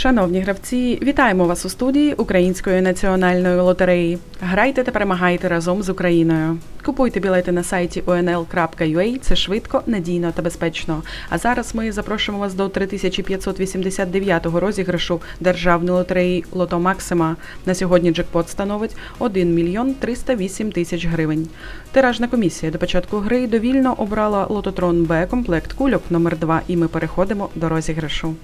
Шановні гравці, вітаємо вас у студії Української національної лотереї. Грайте та перемагайте разом з Україною. Купуйте білети на сайті onl.ua, це швидко, надійно та безпечно. А зараз ми запрошуємо вас до 3589-го розіграшу державної лотереї Лото Максима. На сьогодні джекпот становить 1 мільйон 308 тисяч гривень. Тиражна комісія до початку гри довільно обрала лототрон Б комплект кульок номер 2 і ми переходимо до розіграшу.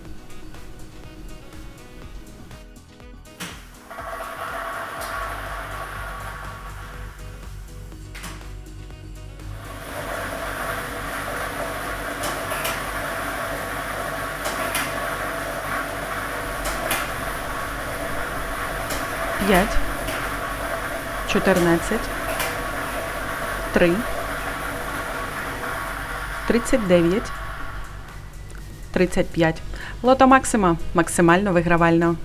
П'ять, чотирнадцять, три, тридцять дев'ять, тридцять п'ять. Лото Максима. Максимально вигравально.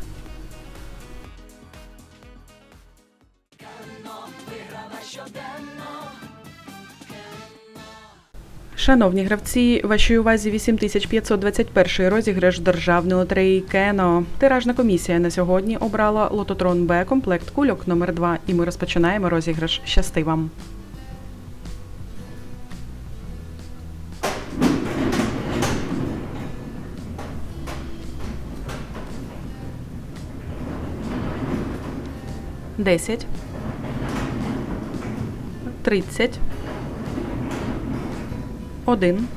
Шановні гравці, вашій увазі 8521 розіграш державної лотереї Кено. Тиражна комісія на сьогодні обрала лототрон Б комплект кульок номер 2 і ми розпочинаємо розіграш. Щасти вам! Десять. Тридцять. 1,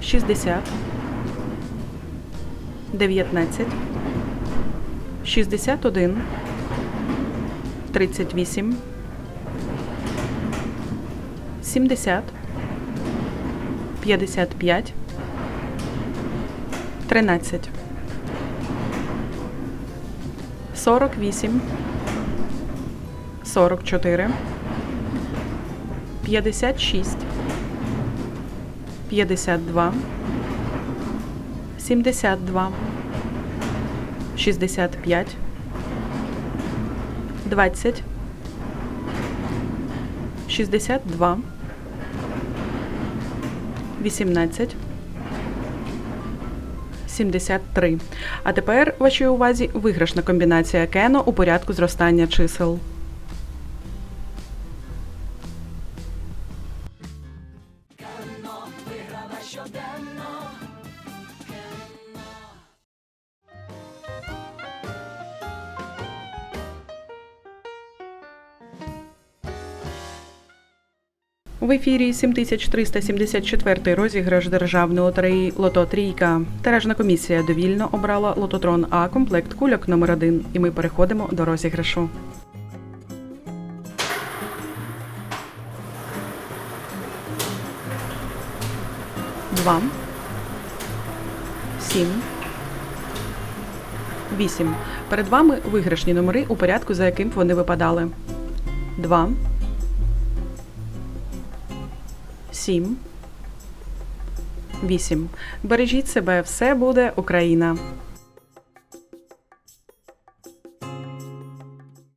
60, 19, 61, 38, 70, 55, 13, 48, 44, 56, 52, 72, 65, 20, 62, 18, 73. А тепер вашій увазі виграшна комбінація кено у порядку зростання чисел. В ефірі 7374 розіграш державної лотереї Лото Трійка. Тиражна комісія довільно обрала лототрон А комплект кульок номер 1 І ми переходимо до розіграшу. Два. Сім. Вісім. Перед вами виграшні номери у порядку, за яким вони випадали. Два. Сім. Вісім. Бережіть себе, все буде Україна.